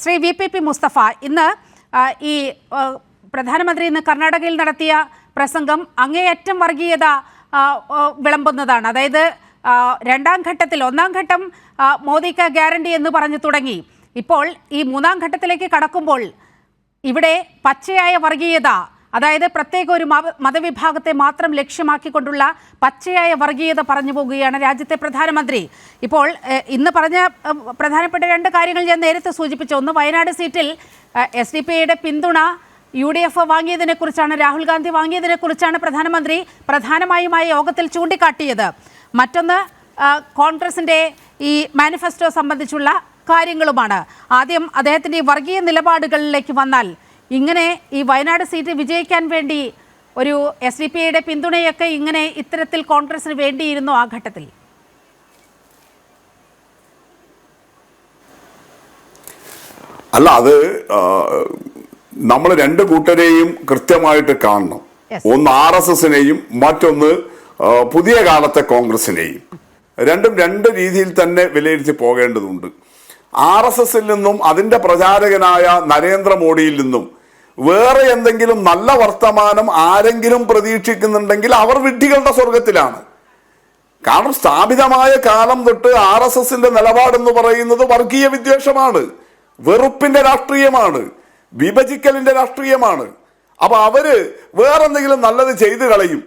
Shri V P P Mustafa ഇന്ന് ഈ പ്രധാനമന്ത്രി ഇന്ന് കർണാടകയിൽ നടത്തിയ പ്രസംഗം അങ്ങേയറ്റം വർഗീയത വിളമ്പുന്നതാണ്. അതായത് രണ്ടാം ഘട്ടത്തിൽ ഒന്നാം ഘട്ടം മോദിക്ക് ഗ്യാരണ്ടി എന്ന് പറഞ്ഞു തുടങ്ങി. ഇപ്പോൾ ഈ മൂന്നാം ഘട്ടത്തിലേക്ക് കടക്കുമ്പോൾ ഇവിടെ പച്ചയായ വർഗീയത അതായത് പ്രത്യേക ഒരു മതവിഭാഗത്തെ മാത്രം ലക്ഷ്യമാക്കിക്കൊണ്ടുള്ള പച്ചയായ വർഗീയത പറഞ്ഞു പോകുകയാണ് രാജ്യത്തെ പ്രധാനമന്ത്രി. ഇപ്പോൾ ഇന്ന് പറഞ്ഞ പ്രധാനപ്പെട്ട രണ്ട് കാര്യങ്ങൾ ഞാൻ നേരത്തെ സൂചിപ്പിച്ചു. ഒന്ന് വയനാട് സീറ്റിൽ എസ് ഡി പി ഐയുടെ പിന്തുണ യു ഡി എഫ് വാങ്ങിയതിനെ കുറിച്ചാണ് രാഹുൽ ഗാന്ധി വാങ്ങിയതിനെക്കുറിച്ചാണ് പ്രധാനമന്ത്രി പ്രധാനമായും ആ യോഗത്തിൽ ചൂണ്ടിക്കാട്ടിയത്. മറ്റൊന്ന് കോൺഗ്രസിന്റെ ഈ മാനിഫെസ്റ്റോ സംബന്ധിച്ചുള്ള കാര്യങ്ങളുമാണ്. ആദ്യം അദ്ദേഹത്തിന്റെ വർഗീയ നിലപാടുകളിലേക്ക് വന്നാൽ ഇങ്ങനെ ഈ വയനാട് സീറ്റ് വിജയിക്കാൻ വേണ്ടി ഒരു എസ് ഡി പി ഐയുടെ പിന്തുണയൊക്കെ ഇങ്ങനെ ഇത്തരത്തിൽ കോൺഗ്രസിന് വേണ്ടിയിരുന്നു ആ ഘട്ടത്തിൽ. അല്ല അത് നമ്മൾ രണ്ട് കൂട്ടരെയും കൃത്യമായിട്ട് കാണണം. ഒന്ന് ആർ എസ് എസിനെയും മറ്റൊന്ന് പുതിയ കാലത്തെ കോൺഗ്രസിനെയും. രണ്ടും രണ്ട് രീതിയിൽ തന്നെ വിലയിരുത്തി പോകേണ്ടതുണ്ട്. ആർ എസ് എസിൽ നിന്നും അതിന്റെ പ്രചാരകനായ നരേന്ദ്രമോദിയിൽ നിന്നും വേറെ എന്തെങ്കിലും നല്ല വർത്തമാനം ആരെങ്കിലും പ്രതീക്ഷിക്കുന്നുണ്ടെങ്കിൽ അവർ വിഡ്ഢികളുടെ സ്വർഗത്തിലാണ് കാരണം സ്ഥാപിതമായ കാലം തൊട്ട് ആർ എസ് എസിന്റെ നിലപാടെന്ന് പറയുന്നത് വർഗീയ വിദ്വേഷമാണ്. വെറുപ്പിന്റെ രാഷ്ട്രീയമാണ്. വിഭജിക്കലിന്റെ രാഷ്ട്രീയമാണ്. അപ്പൊ അവർ വേറെന്തെങ്കിലും നല്ലത് ചെയ്തു കളയും.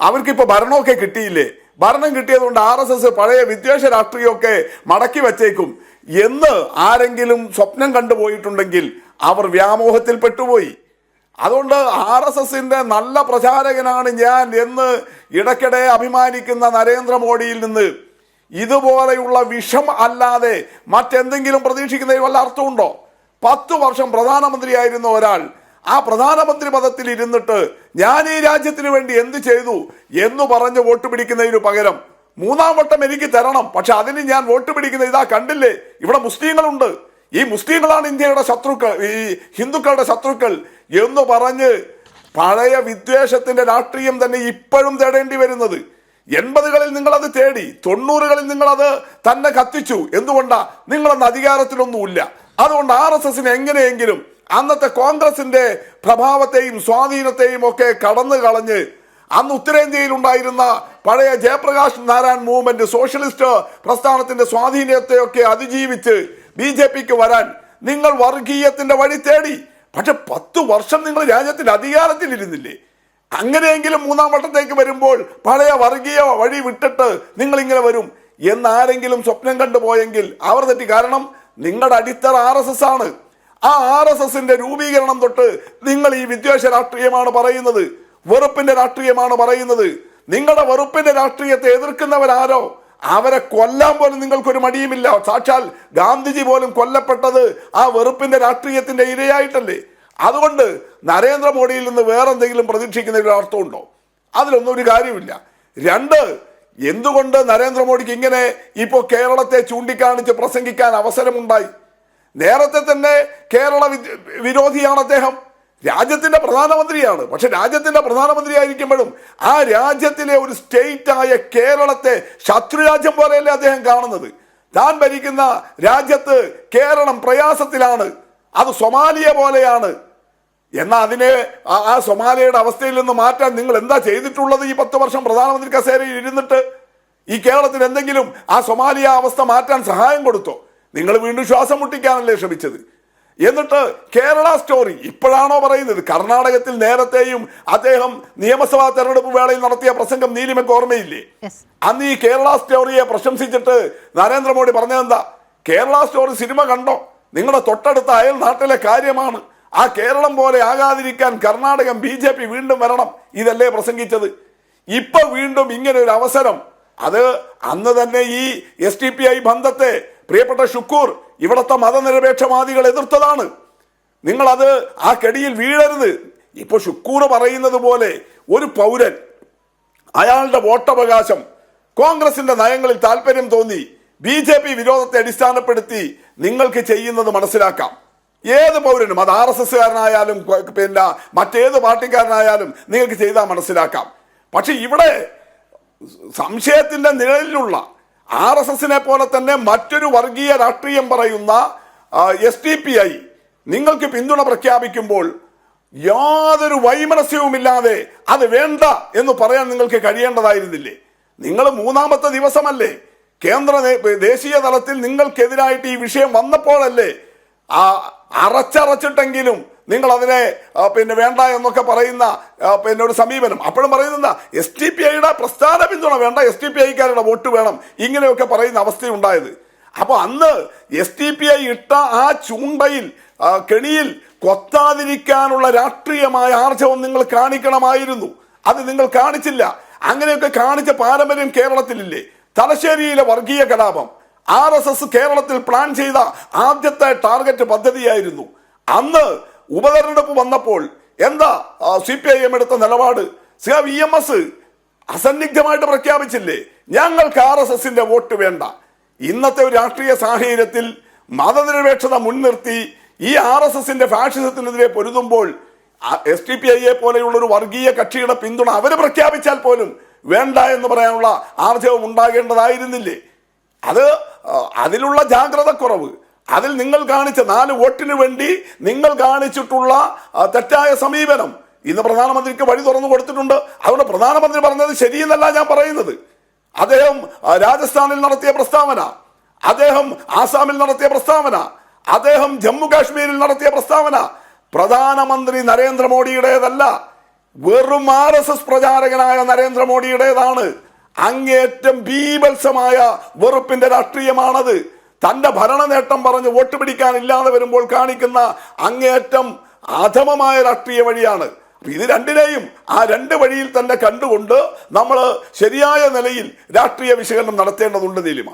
അവർക്കിപ്പോ ഭരണമൊക്കെ കിട്ടിയില്ലേ? ഭരണം കിട്ടിയതുകൊണ്ട് ആർ എസ് എസ് പഴയ വിദ്വേഷ രാഷ്ട്രീയമൊക്കെ മടക്കി വച്ചേക്കും. എന്ന് ആരെങ്കിലും സ്വപ്നം കണ്ടുപോയിട്ടുണ്ടെങ്കിൽ അവർ വ്യാമോഹത്തിൽ പെട്ടുപോയി. അതുകൊണ്ട് ആർ എസ് എസിന്റെ നല്ല പ്രചാരകനാണ് ഞാൻ എന്ന് ഇടയ്ക്കിടെ അഭിമാനിക്കുന്ന നരേന്ദ്രമോദിയിൽ നിന്ന് ഇതുപോലെയുള്ള വിഷം അല്ലാതെ മറ്റെന്തെങ്കിലും പ്രതീക്ഷിക്കുന്നതിൽ വല്ല അർത്ഥമുണ്ടോ? പത്ത് വർഷം പ്രധാനമന്ത്രിയായിരുന്ന ഒരാൾ ആ പ്രധാനമന്ത്രി പദത്തിൽ ഇരുന്നിട്ട് ഞാൻ ഈ രാജ്യത്തിന് വേണ്ടി എന്ത് ചെയ്തു എന്ന് പറഞ്ഞ് വോട്ട് പിടിക്കുന്നതിന് പകരം മൂന്നാം വട്ടം എനിക്ക് തരണം. പക്ഷെ അതിന് ഞാൻ വോട്ട് പിടിക്കുന്ന ഇതാ കണ്ടില്ലേ? ഇവിടെ മുസ്ലിങ്ങളുണ്ട്. ഈ മുസ്ലിങ്ങളാണ് ഇന്ത്യയുടെ ശത്രുക്കൾ ഈ ഹിന്ദുക്കളുടെ ശത്രുക്കൾ എന്ന് പറഞ്ഞ് പഴയ വിദ്വേഷത്തിന്റെ രാഷ്ട്രീയം തന്നെ ഇപ്പോഴും തേടേണ്ടി വരുന്നത്. എൺപതുകളിൽ നിങ്ങളത് തേടി തൊണ്ണൂറുകളിൽ നിങ്ങളത് തന്നെ കത്തിച്ചു. എന്തുകൊണ്ടാ? നിങ്ങളന്ന് അധികാരത്തിലൊന്നുമില്ല. അതുകൊണ്ട് ആർ എസ് എസിന് എങ്ങനെയെങ്കിലും അന്നത്തെ കോൺഗ്രസിന്റെ പ്രഭാവത്തെയും സ്വാധീനത്തെയും ഒക്കെ കടന്നു കളഞ്ഞ് അന്ന് ഉത്തരേന്ത്യയിൽ ഉണ്ടായിരുന്ന പഴയ ജയപ്രകാശ് നാരായൺ മൂവ്മെന്റ് സോഷ്യലിസ്റ്റ് പ്രസ്ഥാനത്തിന്റെ സ്വാധീനത്തെയൊക്കെ അതിജീവിച്ച് ബി ജെ പിക്ക് വരാൻ നിങ്ങൾ വർഗീയത്തിന്റെ വഴി തേടി. പക്ഷെ പത്ത് വർഷം നിങ്ങൾ രാജ്യത്തിന്റെ അധികാരത്തിലിരുന്നില്ലേ അങ്ങനെയെങ്കിലും മൂന്നാം വട്ടത്തേക്ക് വരുമ്പോൾ പഴയ വർഗീയ വഴി വിട്ടിട്ട് നിങ്ങൾ ഇങ്ങനെ വരും എന്നാരെങ്കിലും സ്വപ്നം കണ്ടുപോയെങ്കിൽ അവർ തെറ്റി. കാരണം നിങ്ങളുടെ അടിത്തറ ആർ എസ് എസ് ആണ്. ആ ആർ എസ് എസിന്റെ രൂപീകരണം തൊട്ട് നിങ്ങൾ ഈ വിദ്വേഷ രാഷ്ട്രീയമാണ് പറയുന്നത്. വെറുപ്പിന്റെ രാഷ്ട്രീയമാണ് പറയുന്നത്. നിങ്ങളുടെ വെറുപ്പിന്റെ രാഷ്ട്രീയത്തെ എതിർക്കുന്നവരാരോ? അവരെ കൊല്ലാൻ പോലും നിങ്ങൾക്കൊരു മടിയുമില്ല. സാക്ഷാൽ ഗാന്ധിജി പോലും കൊല്ലപ്പെട്ടത് ആ വെറുപ്പിന്റെ രാഷ്ട്രീയത്തിന്റെ ഇരയായിട്ടല്ലേ? അതുകൊണ്ട് നരേന്ദ്രമോദിയിൽ നിന്ന് വേറെ എന്തെങ്കിലും ഒരു അർത്ഥമുണ്ടോ? അതിലൊന്നും ഒരു കാര്യമില്ല. രണ്ട് എന്തുകൊണ്ട് നരേന്ദ്രമോദിക്ക് ഇങ്ങനെ ഇപ്പോൾ കേരളത്തെ ചൂണ്ടിക്കാണിച്ച് പ്രസംഗിക്കാൻ അവസരമുണ്ടായി? നേരത്തെ തന്നെ കേരള വിരോധിയാണ് അദ്ദേഹം. രാജ്യത്തിന്റെ പ്രധാനമന്ത്രിയാണ്. പക്ഷെ രാജ്യത്തിന്റെ പ്രധാനമന്ത്രി ആയിരിക്കുമ്പോഴും ആ രാജ്യത്തിലെ ഒരു സ്റ്റേറ്റ് ആയ കേരളത്തെ ശത്രുരാജ്യം പോലെയല്ലേ അദ്ദേഹം കാണുന്നത്? താൻ ഭരിക്കുന്ന രാജ്യത്ത് കേരളം പ്രയാസത്തിലാണ്. അത് സൊമാലിയ പോലെയാണ്. എന്നാൽ അതിനെ ആ സൊമാലിയയുടെ അവസ്ഥയിൽ നിന്ന് മാറ്റാൻ നിങ്ങൾ എന്താ ചെയ്തിട്ടുള്ളത് ഈ പത്ത് വർഷം പ്രധാനമന്ത്രി കസേരയിൽ ഇരുന്നിട്ട്? ഈ കേരളത്തിന് എന്തെങ്കിലും ആ സൊമാലിയ അവസ്ഥ മാറ്റാൻ സഹായം കൊടുത്തോ? നിങ്ങൾ വീണ്ടും ശ്വാസം മുട്ടിക്കാനല്ലേ ശ്രമിച്ചത്. എന്നിട്ട് കേരള സ്റ്റോറി ഇപ്പോഴാണോ പറയുന്നത്? കർണാടകത്തിൽ നേരത്തെയും അദ്ദേഹം നിയമസഭാ തെരഞ്ഞെടുപ്പ് വേളയിൽ നടത്തിയ പ്രസംഗം നീലിമയ്ക്ക് ഓർമ്മയില്ലേ? അന്ന് ഈ കേരള സ്റ്റോറിയെ പ്രശംസിച്ചിട്ട് നരേന്ദ്രമോദി പറഞ്ഞതെന്താ? കേരള സ്റ്റോറി സിനിമ കണ്ടോ? നിങ്ങളുടെ തൊട്ടടുത്ത അയൽ നാട്ടിലെ കാര്യമാണ്. ആ കേരളം പോലെ ആകാതിരിക്കാൻ കർണാടകം ബി ജെ പി വീണ്ടും വരണം. ഇതല്ലേ പ്രസംഗിച്ചത്. ഇപ്പൊ വീണ്ടും ഇങ്ങനെ ഒരു അവസരം. അത് അന്ന് തന്നെ ഈ എസ് ടി പി ഐ ബന്ധത്തെ പ്രിയപ്പെട്ട ഷുക്കൂർ ഇവിടുത്തെ മതനിരപേക്ഷവാദികൾ എതിർത്തതാണ്. നിങ്ങളത് ആ കെടിയിൽ വീഴരുത്. ഇപ്പോൾ ഷുക്കൂർ പറയുന്നത് പോലെ ഒരു പൗരൻ അയാളുടെ വോട്ടവകാശം കോൺഗ്രസിന്റെ നയങ്ങളിൽ താല്പര്യം തോന്നി ബി ജെ പി വിരോധത്തെ അടിസ്ഥാനപ്പെടുത്തി നിങ്ങൾക്ക് ചെയ്യുന്നത് മനസ്സിലാക്കാം. ഏത് പൗരനും അത് ആർ എസ് എസ്സുകാരനായാലും പിന്നെ മറ്റേത് പാർട്ടിക്കാരനായാലും നിങ്ങൾക്ക് ചെയ്താൽ മനസ്സിലാക്കാം. പക്ഷെ ഇവിടെ സംശയത്തിന്റെ നിഴലിലുള്ള ആർ എസ് എസിനെ പോലെ തന്നെ മറ്റൊരു വർഗീയ രാഷ്ട്രീയം പറയുന്ന എസ് ഡി പി ഐ നിങ്ങൾക്ക് പിന്തുണ പ്രഖ്യാപിക്കുമ്പോൾ യാതൊരു വൈമനസ്യവുമില്ലാതെ അത് വേണ്ട എന്ന് പറയാൻ നിങ്ങൾക്ക് കഴിയേണ്ടതായിരുന്നില്ലേ? നിങ്ങൾ മൂന്നാമത്തെ ദിവസമല്ലേ? കേന്ദ്ര ദേശീയ തലത്തിൽ നിങ്ങൾക്കെതിരായിട്ട് ഈ വിഷയം വന്നപ്പോഴല്ലേ? ആ അറച്ചറച്ചിട്ടെങ്കിലും നിങ്ങൾ അതിനെ പിന്നെ വേണ്ട എന്നൊക്കെ പറയുന്ന പിന്നെ ഒരു സമീപനം. അപ്പോഴും പറയുന്നത് എസ് ടി പി ഐയുടെ പ്രസ്ഥാന പിന്തുണ വേണ്ട എസ് ടി പി ഐക്കാരുടെ വോട്ട് വേണം. ഇങ്ങനെയൊക്കെ പറയുന്ന അവസ്ഥയുണ്ടായത് അപ്പോൾ അന്ന് എസ് ടി പി ഐ ഇട്ട ആ ചൂണ്ടയിൽ കെണിയിൽ കൊത്താതിരിക്കാനുള്ള രാഷ്ട്രീയമായ ആർജവം നിങ്ങൾ കാണിക്കണമായിരുന്നു. അത് നിങ്ങൾ കാണിച്ചില്ല. അങ്ങനെയൊക്കെ കാണിച്ച പാരമ്പര്യം കേരളത്തിലില്ലേ? തലശ്ശേരിയിലെ വർഗീയ കലാപം. ആർ കേരളത്തിൽ പ്ലാൻ ചെയ്ത ആദ്യത്തെ ടാർഗറ്റ് പദ്ധതിയായിരുന്നു. അന്ന് ഉപതെരഞ്ഞെടുപ്പ് വന്നപ്പോൾ എന്താ സി പി ഐ എം എടുത്ത നിലപാട്? സി എം എസ് അസന്നിഗ്ധമായിട്ട് പ്രഖ്യാപിച്ചില്ലേ? ഞങ്ങൾക്ക് ആർ എസ് എസിന്റെ വോട്ട് വേണ്ട. ഇന്നത്തെ ഒരു രാഷ്ട്രീയ സാഹചര്യത്തിൽ മതനിരപേക്ഷത മുൻനിർത്തി ഈ ആർ എസ് എസിന്റെ ഫാഷിസത്തിനെതിരെ പൊരുതുമ്പോൾ എസ് ടി പി ഐയെ പോലെയുള്ള ഒരു വർഗീയ കക്ഷിയുടെ പിന്തുണ അവർ പ്രഖ്യാപിച്ചാൽ പോലും വേണ്ട എന്ന് പറയാനുള്ള ആർജവം ഉണ്ടാകേണ്ടതായിരുന്നില്ലേ? അത് അതിലുള്ള ജാഗ്രത കുറവ്. അതിൽ നിങ്ങൾ കാണിച്ച നാല് വോട്ടിന് വേണ്ടി നിങ്ങൾ കാണിച്ചിട്ടുള്ള തെറ്റായ സമീപനം. ഇന്ന് പ്രധാനമന്ത്രിക്ക് വഴി തുറന്നു കൊടുത്തിട്ടുണ്ട്. അതുകൊണ്ട് പ്രധാനമന്ത്രി പറഞ്ഞത് ശരിയെന്നല്ല ഞാൻ പറയുന്നത്. അദ്ദേഹം രാജസ്ഥാനിൽ നടത്തിയ പ്രസ്താവന. അദ്ദേഹം ആസാമിൽ നടത്തിയ പ്രസ്താവന. അദ്ദേഹം ജമ്മു കാശ്മീരിൽ നടത്തിയ പ്രസ്താവന. പ്രധാനമന്ത്രി നരേന്ദ്രമോദിയുടേതല്ല. വെറും ആർ എസ് എസ് പ്രചാരകനായ നരേന്ദ്രമോദിയുടേതാണ്. അങ്ങേറ്റം ബീഭത്സമായ വെറുപ്പിന്റെ രാഷ്ട്രീയമാണത്. തന്റെ ഭരണ നേട്ടം പറഞ്ഞ് വോട്ട് പിടിക്കാൻ ഇല്ലാതെ വരുമ്പോൾ കാണിക്കുന്ന അങ്ങേറ്റം അധമമായ രാഷ്ട്രീയ വഴിയാണ്. ഇത് രണ്ടിനെയും ആ രണ്ട് വഴിയിൽ തന്നെ കണ്ടുകൊണ്ട് നമ്മൾ ശരിയായ നിലയിൽ രാഷ്ട്രീയ വിശകലനം നടത്തേണ്ടതുണ്ട് നീലിമ.